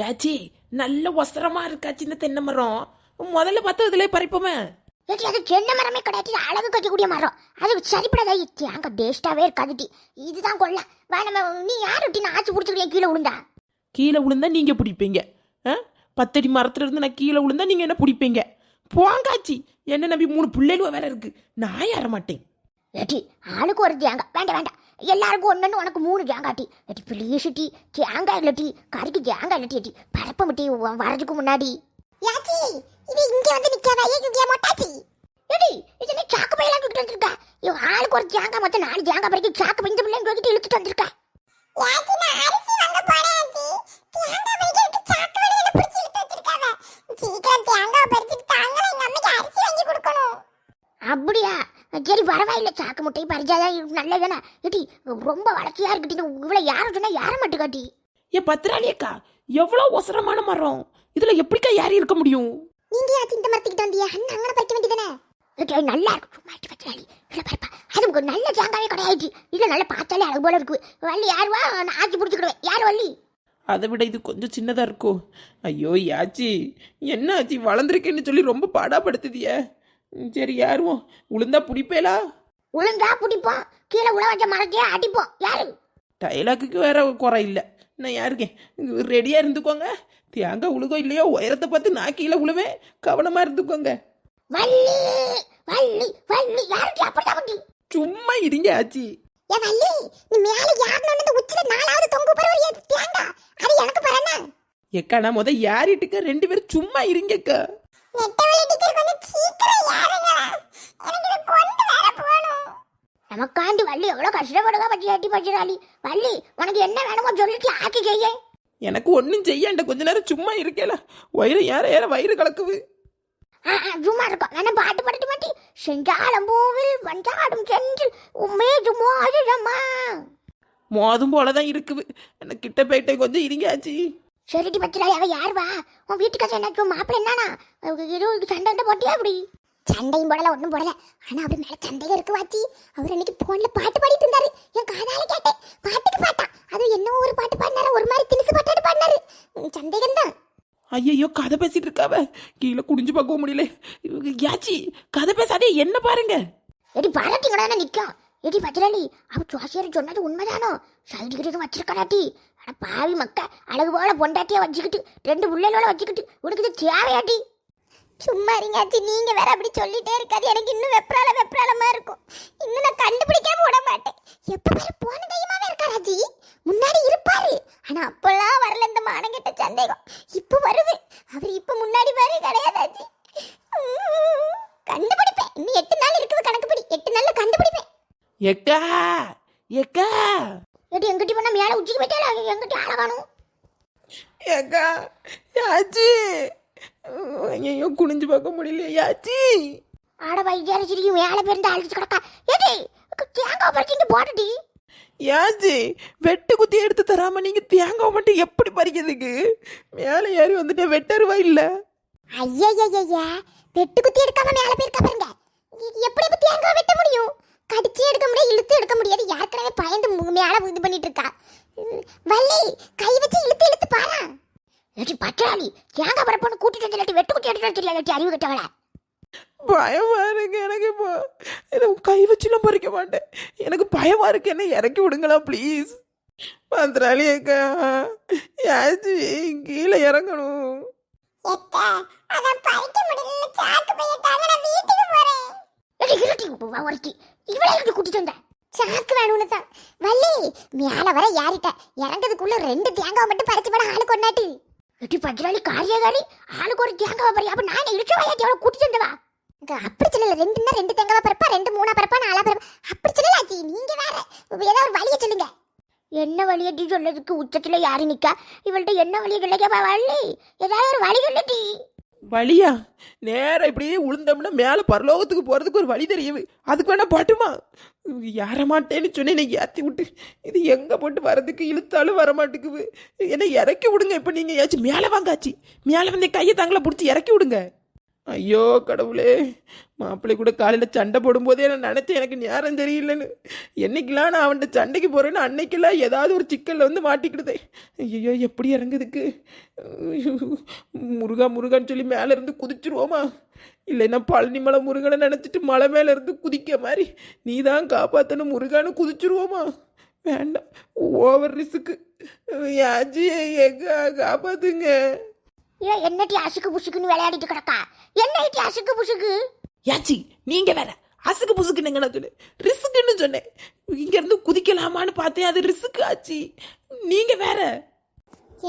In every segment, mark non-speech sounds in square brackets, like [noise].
யாச்சி நல்ல ஒசரமா இருக்காச்சு இந்த தென்னை மரம்? முதல்ல பார்த்தா இதுல பறிப்போமே. ஏட்டி அது தென்னை மரமே கிடையாது அழகு கட்டிக்கூடிய மரம். அது சரிப்படாதா அங்க டேஸ்டாவே இருக்காதுட்டி இதுதான் கொள்ள. வேணாம நீ யாருட்டி நான் ஆச்சு பிடிச்சிக்கிட்டே கீழே விழுந்தா? கீழே விழுந்தா நீங்க பிடிப்பீங்க? பத்தடி மரத்துல இருந்து நான் கீழே விழுந்தா நீங்க என்ன பிடிப்பீங்க? போங்காச்சி. என்ன நம்பி மூணு பிள்ளைகளும் வேற இருக்கு. நான் ஏற மாட்டேன். ஏட்டி ஆளுக்கு ஒரு தேங்காய் வேண்டாம் வேண்டாம். எல்லாருக்கும் ஒன்னு உனக்கு மூணு தேங்காய் டீ ஏட்டி ப்ளீஸ் டீ தேங்காய் இல்லை டீ கறிக்கு தேங்காய் இல்லை டீ பரப்ப டீ வரதுக்கு முன்னாடி. யாச்சி இது இங்க வந்து நிக்காதா ஏன் மொட்டாச்சி? ஏடி இது என்ன சாக்கு பையெல்லாம் தூக்கிட்டு வந்திருக்கா? இவ ஆளுக்கு ஒரு தேங்காய் மொத்தம் நாலு தேங்காய் பறிக்க சாக்கு பை இந்த பிள்ளைங்க தூக்கிட்டு இழுத்துட்டு வந்திருக்கா? யாச்சி நான் அரிசி வாங்க போறேன் ஆச்சி. தேங்காய் பறிக்கிறதுக்கு சாக்கு வழியில பிடிச்சி இழுத்து வச்சிருக்காவ. சீக்கிரம் தேங்காய் பறிச்சிட்டு தாங்களே எங்க அம்மைக்கு அரிசி வாங்கி கொடுக்கணும். அப்படியா? சரி பரவாயில்ல சாக்கு முட்டை பறிச்சாதான் நல்லதானே ஏட்டி ரொம்ப வளர்ச்சியா இருக்குட்டி இவ்வளவு யாரும் சொன்னா யார மட்டும் காட்டி ஏ பத்திராளியக்கா எவ்வளவு ஒசரமான மரம். இதுல எப்படிக்கா யாரி இருக்க முடியும்? நீங்க யாச்சும் இந்த மரத்துக்கிட்ட வந்தியா? அண்ணன் அங்கே பறிக்க வேண்டியதானே நல்லா இருக்கு சும்மா இட்டு பத்திராளி இல்லை பரப்பா அது உங்களுக்கு நல்ல தேங்காயே கிடையாது இல்ல நல்ல பார்த்தாலே அழகு போல இருக்கு. வள்ளி யார் வா? நான் ஆக்கி பிடிச்சிக்கிடுவேன். யார் வள்ளி? அதை விட இது கொஞ்சம் சின்னதா இருக்கும் ஐயோ யாச்சி என்ன ஆச்சி வளர்ந்துருக்கேன்னு சொல்லி ரொம்ப பாடாப்படுத்துதிய. சரி யாரும் உளுந்தா பிடிப்பேலா உளுந்தா பிடிப்போம். கீழே உழ வச்ச மரத்தையே அடிப்போம். யாரு? டைலாக்குக்கு வேற குறை இல்லை. நான் யாருக்கேன் ரெடியா இருந்துக்கோங்க. தேங்காய் உழுகோ இல்லையோ உயரத்தை பார்த்து நான் கீழே உழுவேன். கவனமா இருந்துக்கோங்க. வள்ளி வள்ளி வள்ளி. யாருக்கு அப்படிதான் வண்டி சும்மா இருங்க ஆச்சி. ஏ வள்ளி நீ மேல யாருன்னு வந்து உச்சில நாலாவது தொங்கு பரவ தேங்கா? அது எனக்கு பரனா எக்கா நான் முத யாரிட்டுக்க ரெண்டு பேரும் சும்மா இருங்கக்கா. நமக்காண்டி வள்ளி எவ்வளவு கஷ்டப்படுதா பற்றி ஏட்டி பச்சிராளி வள்ளி உனக்கு என்ன வேணுமோ சொல்லிட்டு ஆக்கி செய்ய. எனக்கு ஒன்றும் செய்யாண்ட கொஞ்ச நேரம் சும்மா இருக்கேல. வயிறு ஏற ஏற வயிறு கலக்குது. சும்மா இருக்கும் வேணா பாட்டு பாடிட்டு மாட்டி. செஞ்சாலம் பூவில் வஞ்சாடும் சென்றில் உண்மே சும்மா மோதும் போலதான் இருக்குது. எனக்கு கிட்ட போயிட்டே கொஞ்சம் இருங்க ஆச்சி சரிடி பச்சிராளி அவ யார் வா? உன் வீட்டுக்காச்சும் என்னாச்சும் மாப்பிள்ள என்னன்னா? இருபது சண்டை கிட்ட போட்டியா அப்படி? சண்டையும் போடல ஒன்றும் போடல. ஆனா அவர் மேல சண்டையில இருக்கு வாச்சி. அவர் அன்னைக்கு போன்ல பாட்டு பாடிட்டு இருந்தாரு. என் காதால கேட்டேன். பாட்டுக்கு பாட்டா. அது என்ன ஒரு பாட்டு பாடினாரு ஒரு மாதிரி திணிசு பாட்டாடு பாடினாரு. சந்தேகம் தான். ஐயையோ கதை பேசிட்டு இருக்காவ. கீழே குடிஞ்சு பார்க்கவும் முடியல. யாச்சி கதை பேசாதே என்ன பாருங்க? எடி பாராட்டிங்கடா நிற்கும் ஏடி பச்சிராளி அவ சுவாசியர் சொன்னது உண்மைதானோ? சைடு கிட்ட வச்சிருக்கடாட்டி அட பாவி மக்க அழகு போல பொண்டாட்டியா வச்சுக்கிட்டு ரெண்டு பிள்ளைகளோட வச்சுக்கிட்டு உனக்கு இது தேவையாட்டி? சும்மா இருங்காச்சி நீங்க வேற அப்படி சொல்லிட்டே இருக்காது. எனக்கு இன்னும் வெப்ரால வெப்ராலமா இருக்கும். இன்னும் நான் கண்டுபிடிக்காம விட மாட்டேன். எப்ப பாரு போன தைரியமாவே இருக்காராஜி. முன்னாடி இருப்பாரு. ஆனா அப்பெல்லாம் வரல இந்த மானங்கிட்ட சந்தேகம். இப்ப வருது. அவர் இப்ப முன்னாடி மாதிரி கிடையாதாச்சி உம், கண்டுபிடிப்பேன். இன்னும் எட்டு நாள் இருக்கு கணக்குப்படி எட்டு நாள்ல கண்டுபிடிப்பேன் எக்கா எக்கா எடி எங்கிட்ட பண்ண மேல உச்சிக்கு போயிட்டால எங்கிட்ட ஆள காணும்? ஏக்கா யாச்சி? ஐயோ குனிஞ்சு பார்க்க முடியல யாச்சி? ஆட வைத்தியார சிரிக்கு மேல பிறந்து அழிச்சு கிடக்கா. எடி தேங்காய் பறிச்சுட்டு போட்டுடி யாச்சி வெட்டு குத்தி எடுத்து தராம நீங்க தேங்காய் மட்டும் எப்படி பறிக்கிறதுக்கு? மேலே ஏறி வந்துட்டு வெட்டருவா இல்ல? ஐயா வெட்டு குத்தி எடுக்காம மேல போயிருக்கா பாருங்க. எப்படி தேங்காய் மேல இது பண்ணிட்டு இருக்கா வள்ளி கை வச்சு இழுத்து இழுத்து பாரா ஏடி பட்டாளி தேங்காய் பரப்பொண்ணு கூட்டிட்டு வந்து இல்லாட்டி வெட்டு குத்தி எடுத்து இல்லாட்டி அறிவு கட்டவள. பயமா இருக்கு எனக்கு இப்போ. எனக்கு கை வச்சுலாம் பறிக்க மாட்டேன். எனக்கு பயமா இருக்கு. என்ன இறக்கி விடுங்களா ப்ளீஸ் பந்திராளி அக்கா யாச்சி கீழே இறங்கணும். இருட்டி கூட்டிட்டு வந்த? சாக்கு வேணும்னு தான் வள்ளி மேல வர யாரிட்ட இறந்ததுக்குள்ள ரெண்டு தேங்காய் மட்டும் பறிச்சு போட ஆளு கொண்டாட்டி. எடி பஜ்ராளி காரியகாரி ஆளுக்கு ஒரு தேங்காய் பறி. அப்ப நான் இழுச்சு வாயா அவளை கூட்டிட்டு வந்தவா இங்க அப்படி சொல்லல. ரெண்டுன்னா ரெண்டு தேங்காய் பறப்பா ரெண்டு மூணா பரப்பா நாலா பரப்பா அப்படி சொல்லல ஆச்சி. நீங்க வேற ஏதாவது ஒரு வழியை சொல்லுங்க. என்ன வழியட்டி சொல்லதுக்கு உச்சத்துல யாரு நிக்கா? இவள்கிட்ட என்ன வழியை சொல்லிக்க வள்ளி? ஏதாவது ஒரு வழி சொல்லட்டி வழியா நேரம் இப்படியே உளுந்தோம்னா மேலே பரலோகத்துக்கு போகிறதுக்கு ஒரு வழி தெரியுது. அதுக்கு வேணால் பாட்டுமா? ஏற மாட்டேன்னு சொன்னேன். என்னை ஏற்றி விட்டு. இது எங்கே போட்டு வரதுக்கு இழுத்தாலும் வரமாட்டேங்குது. என்னை இறக்கி விடுங்க. இப்போ நீங்கள் ஏச்சு மேலே வாங்காச்சு. மேலே வந்து கையை தாங்கள பிடிச்சி இறக்கி விடுங்க. ஐயோ கடவுளே. மாப்பிள்ளை கூட காலையில் சண்டை போடும்போதே நான் நினச்சேன் எனக்கு நேரம் தெரியலன்னு. என்னைக்கெல்லாம் நான் அவன்கிட்ட சண்டைக்கு போகிறேன்னு அன்னைக்கெல்லாம் ஏதாவது ஒரு சிக்கலில் வந்து மாட்டிக்கிடுதே. ஐயோ எப்படி இறங்குதுக்கு? முருகா முருகான்னு சொல்லி மேலே இருந்து குதிச்சிருவோமா? இல்லைன்னா பழனி மலை முருகனை நினச்சிட்டு மலை மேலே இருந்து குதிக்க மாதிரி நீ தான் காப்பாற்றணும் முருகான்னு குதிச்சிருவோமா? வேண்டாம் ஓவர் ரிஸ்க்கு. யாச்சி எங்க காப்பாத்துங்க? ஏன் என்னட்டி அசுக்கு புசுக்குன்னு விளையாடிட்டு கிடக்கா? என்னட்டி அசுக்கு புசுக்கு? யாச்சி நீங்க வேற. அசுக்கு புசுக்குன்னு நான் சொன்னேன் ரிஸ்க்குன்னு சொன்னேன் இங்க இருந்து குதிக்கலாமான்னு பார்த்தேன். அது ரிஸ்க் ஆச்சு. நீங்க வேற.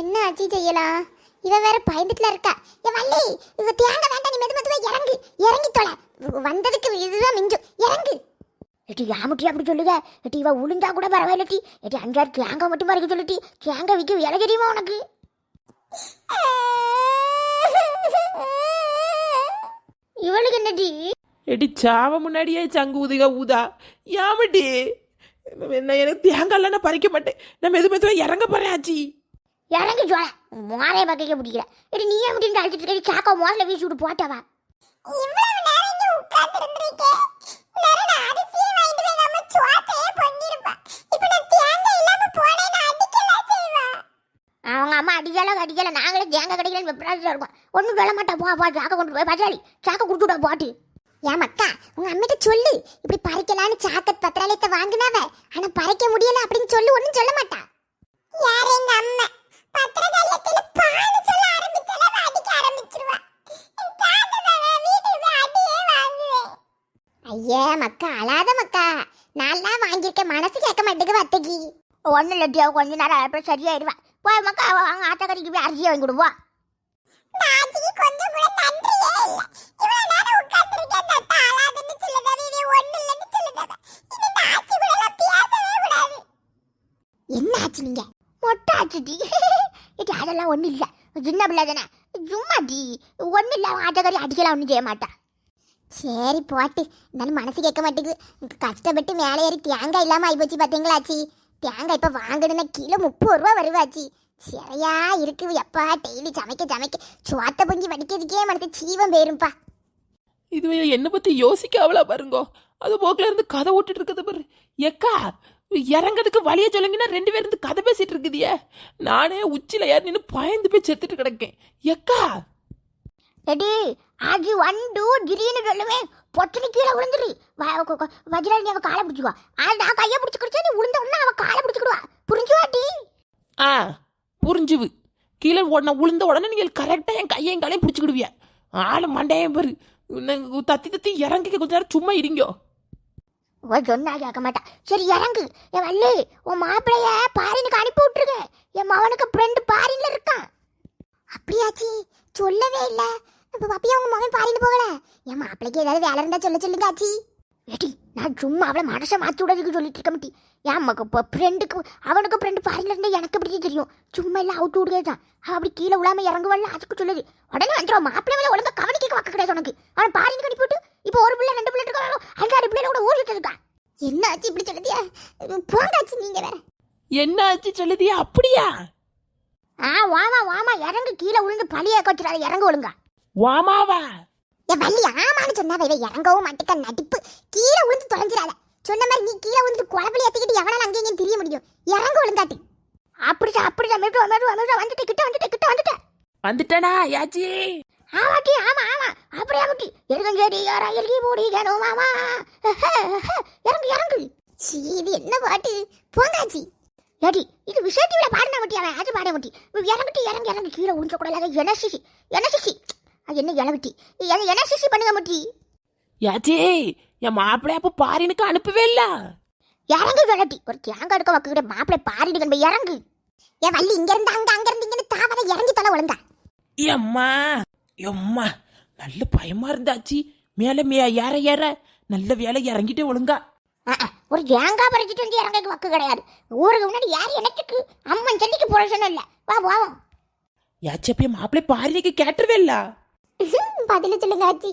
என்ன ஆச்சு செய்யலாம்? இவ வேற பயந்துட்டுல இருக்கா. ஏ வள்ளி இவ தேங்க வேண்டாம். நீ மெது மெதுவா இறங்கு. இறங்கி தொலை. வந்ததுக்கு இதுதான் மிஞ்சும் இறங்கு. எட்டி யாமுட்டி அப்படி சொல்லுங்க எட்டி இவ உளுந்தா கூட பரவாயில்லட்டி எட்டி அஞ்சாறு தேங்காய் மட்டும் பறிக்க சொல்லிட்டி தேங்காய் விற்க விலை தெரியுமா உனக்கு? இவளுக்கு என்னடி? எடி சாவ முன்னாடியே சங்கு ஊதுக ஊதா. யாமட்டி என்ன எனக்கு தேங்காய்லாம் நான் பறிக்க மாட்டேன். நான் மெது மெதுவா இறங்க போறேன் ஆச்சி. இறங்கி சொல்ல மோரைய பக்கைக்க பிடிக்கல எடி நீ ஏன் முடிந்து அழைச்சிட்டு இருக்க. சாக்கா மோசல வீசி விட்டு போட்டவா அரிசியை வாங்கிட்டு போய் நம்ம சோத்தையே பண்ணிருப்பா இப்போ நான் தேங்காய் இல்லாம போனேன் அடிக்கல செய்வா அவங்க அம்மா அடிக்கல அடிக்கல நாங்களே தேங்காய் கிடைக்கல வெப்பராஜா இருக்கும். ஒன்றும் சொல்ல மாட்டா. போ போ சாக்க கொண்டு போய் பச்சாலி சாக்க கொடுத்துடா போட்டு. ஏன் மக்கா உங்க அம்மிட்ட சொல்லு. இப்படி பறிக்கலான்னு சாக்கத் பத்திராலயத்தை வாங்கினாவ. ஆனா பறிக்க முடியல அப்படின்னு சொல்லி ஒன்றும் சொல்ல மாட்டா. யார் எங்க அம்மா? பத்திரகாலியத்துல பாடு சொல்ல ஆரம்பிச்சால அடிக்க ஆரம்பிச்சிருவா. ஐயே மக்கா அழாத மக்கா. நான்லாம் வாங்கியிருக்கேன். மனசு கேட்க மாட்டேங்குது வத்தகி ஒன்றும் இல்லட்டியா கொஞ்ச நேரம் அப்புறம் சரியாயிடுவா போய் மக்கா அவ அவங்க ஆத்தக்கறிக்கு போய் அரிசியை வாங்கி கொடுவா கொஞ்சம் கூட நன்றியே இல்லை. இவ்வளவு நேரம் உட்கார்ந்துருக்கேன் தத்தா அழாதுன்னு சொல்லுதாவே இது ஒன்றும் இல்லைன்னு சொல்லுதாவே இது இந்த ஆச்சி கூட எல்லாம் பேசவே கூடாது. என்ன ஆச்சு நீங்க? மொட்டை ஆச்சுடி. இது அதெல்லாம் ஒன்றும் இல்லை. சின்ன பிள்ளை தானே. சும்மா டி ஒன்றும் இல்லை ஆட்டக்காரி அடிக்கலாம் ஒன்றும் செய்ய மாட்டா சரி போட்டு. இருந்தாலும் மனசு கேட்க மாட்டேங்குது. கஷ்டப்பட்டு மேலே ஏறி தேங்காய் இல்லாமல் ஆகிப்போச்சு பார்த்தீங்களா ஆச்சி தேங்காய் இப்போ வாங்கணும்னா கிலோ முப்பது ரூபா வருவாச்சு. சரியா இருக்கு எப்பா டெய்லி சமைக்க சமைக்க. சுவாத்த பொங்கி வடிக்கிறதுக்கே மனசு சீவம் பேரும்பா இது என்னை பத்தி அவ்வளோ பாருங்கோ. அது போக்கில் இருந்து கதை ஓட்டிட்டு இருக்குது பாரு. எக்கா இறங்கிறதுக்கு வழிய சொல்லுங்கன்னா ரெண்டு பேர் இருந்து கதை பேசிட்டு இருக்குதியே. நானே உச்சில ஏறி நின்று பயந்து போய் செத்துட்டு கிடக்கேன். எக்கா ரெடி ஆஜி ஒன் டூ திடீர்னு சொல்லுவேன் பொட்டனி கீழே விழுந்துரு வஜ்ராணி அவ காலை பிடிச்சிக்குவா நான் கையை பிடிச்சிக்கிடுச்சா நீ விழுந்த உடனே அவ காலை பிடிச்சிக்கிடுவா புரிஞ்சுவாட்டி ஆ புரிஞ்சுவு கீழே உடனே உளுந்த உடனே நீங்கள் கரெக்டாக என் கையையும் காலையும் பிடிச்சிக்கிடுவிய ஆளு மண்டையும் பாரு தத்தி தத்தி இறங்கிக்க கொஞ்ச நேரம் சும்மா இருங்கோ ஓ சொன்னா கேட்க மாட்டா சரி இறங்கு என் வள்ளி உன் மாப்பிளைய பாரினுக்கு அனுப்பி விட்டுருங்க என் மவனுக்கு ஃப்ரெண்டு பாரின்ல இருக்கான் அப்படியாச்சி? சொல்லவே இல்லை. இப்போ பாப்பியா உங்கள் மகன் பாரின்னு போகல. என் மாப்பிளைக்கு ஏதாவது வேலை இருந்தால் சொல்ல சொல்லுங்க ஆச்சி ஏடி நான் சும்மா அவளை மனசை மாற்றி விடறதுக்கு சொல்லிட்டு இருக்க மாட்டி என் மக இப்போ ஃப்ரெண்டுக்கு அவனுக்கு ஃப்ரெண்டு பாரின்ல இருந்தால் எனக்கு எப்படி தெரியும்? சும்மா எல்லாம் அவுட்டு விடுறது தான். அப்படி கீழே விழாம இறங்குவல்ல அதுக்கு சொல்லுது. உடனே வந்துடும் மாப்பிள்ளை மேலே ஒழுங்கா கவனிக்க வக்க கிடையாது உனக்கு. அவன் பாரினுக்கு கட்டி போட்டு இப்போ ஒரு பிள்ளை ரெண்டு பிள்ளை இருக்காங்க அஞ்சாறு பிள்ளைல கூட ஓடிட்டு இருக்கா. என்ன ஆச்சு இப்படி சொல்லுதியா? போங்காச்சு நீங்க வேற. என்ன ஆச்சு சொல்லுதியா? அப்படியா? ஆ வாமா வாமா. இறங்கு. கீழே விழுந்து பழிய கொச்சுறாரு இறங்க ஒழுங்கா. வாமாவா? என் வள்ளி ஆமான்னு சொன்னாவ இவ இறங்கவும் மாட்டுக்க. நடிப்பு. கீழே விழுந்து தொலைஞ்சிடாத. சொன்ன மாதிரி நீ கீழே விழுந்து குழப்பலி ஏத்திக்கிட்டு எவனால அங்கேயும் இங்கேயும் தெரிய முடியும்? இறங்க ஒழுங்காட்டி. அப்படிதான் அப்படிதான் மெட்டு மெட்டு மெட்டு வந்துட்டு கிட்ட வந்துட்டு கிட்ட வந்துட்டு வந்துட்டனா யாச்சி? ஆமாட்டி ஆமா ஆமா. அப்படியே முட்டி எருகஞ்சேரி யாரா எல்கி போடி கேனோ மாமா இறங்கு இறங்கு. சீ இது என்ன பாட்டு? போங்காச்சி ஏடி இது விஷயத்தீவில பாடின முட்டி அவன் ஆச்சு பாட முட்டி இறங்கிட்டு இறங்கி இறங்கி கீழே உழிஞ்ச கூட இல்லாத எனசிசி எனசிசி அது என்ன இளவிட்டி எனசிசி பண்ணுங்க முட்டி? யாச்சி என் மாப்பிள்ளை அப்போ பாரினுக்கு அனுப்பவே இல்ல. இறங்கு சொல்லட்டி ஒரு தேங்காய் எடுக்க வைக்கிற மாப்பிள்ளை பாடிடுங்க போய் இறங்கு. ஏன் வள்ளி இங்க இருந்து அங்க அங்க இருந்து இங்க தாவத இறங்கி தொலை ஒழுங்கா. எம்மா எம்மா நல்ல பயமா இருந்தாச்சு. மேல மே ஏற ஏற. நல்ல வேலை இறங்கிட்டே ஒழுங்கா. ஒரு தேங்காய் பறிச்சிட்டு வந்து இறங்க வக்கு கிடையாது. ஊருக்கு முன்னாடி யார் எனக்கு அம்மன் செல்லிக்கு போட சொன்ன வா போவோம். யாச்சி அப்ப என் மாப்பிள்ளை பாரினுக்கு கேட்டுருவே இல்ல. [laughs] பதில சொல்லுங்க ஆச்சி.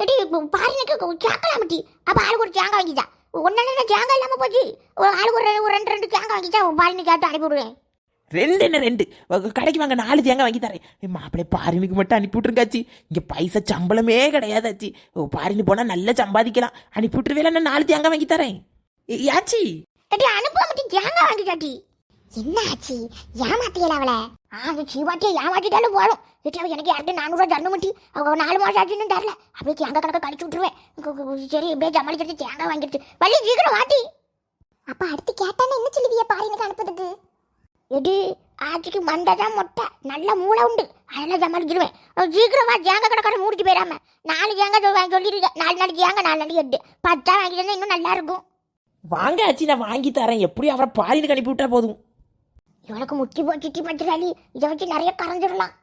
எடி பாருங்க கேட்கலாம் மட்டி அப்ப ஆளுக்கு ஒரு தேங்காய் வாங்கிச்சா ஒன்னு தேங்காய் இல்லாம போச்சு. ஒரு ஆளுக்கு ஒரு ரெண்டு ரெண்டு தேங்காய் வாங்கிச்சா பாலினு கேட்டு அனுப்பி விடுவேன் ரெண்டு என்ன ரெண்டு? கடைக்கு வாங்க நாலு தேங்காய் வாங்கி தரேன். என் மாப்பிள்ளை பாரினுக்கு மட்டும் அனுப்பி விட்டுருங்காச்சி இங்கே பைசா சம்பளமே கிடையாதாச்சி ஓ பாரினு போனால் நல்லா சம்பாதிக்கலாம். அனுப்பி விட்டுருவேல நான் நாலு தேங்காய் வாங்கி தரேன். யாச்சி? ஏட்டி அனுப்ப மட்டும் வாங்கி வாங்கிட்டாட்டி என்ன ஆச்சு ஏமாத்தியல அவளை? ஆஹ் சீவாட்டியை ஏமாத்திட்டாலும் போகணும் ஏட்டி எனக்கு யார்கிட்ட நானூறுவா தரணும் மட்டி. அவங்க நாலு மாசம் ஆச்சுன்னு தரல. அப்படியே தேங்காய் கணக்கை கழிச்சு விட்டுருவேன். சரி இப்படியே ஜமாளிக்கிறது தேங்காய் வாங்கிடுச்சு. வள்ளி சீக்கிரம் வாட்டி. அப்போ அடுத்து கேட்டானே என்ன சொல்லுவியா பாரினுக்கு அனுப்புறதுக்கு? எடி ஆச்சிக்கு மண்டை தான் மொட்டை. நல்ல மூளை உண்டு. அதெல்லாம் சமாளிச்சிருவேன். சீக்கிரம் தேங்காய் கடைக்கார மூடிட்டு போயிடாம நாலு தேங்காய் சொல் வாங்கி சொல்லிருக்கேன் நாலு நாளைக்கு தேங்காய் நாலு நாளைக்கு எட்டு. பத்தா வாங்கிட்டு இன்னும் நல்லா இருக்கும். வாங்க ஆச்சி நான் வாங்கி தரேன். எப்படி அவரை பாரினுக்கு அனுப்பி விட்டா போதும். இவனுக்கு முட்டி போய் சுற்றி பட்டுறாளி இதை வச்சு நிறைய கரைஞ்சிடலாம்.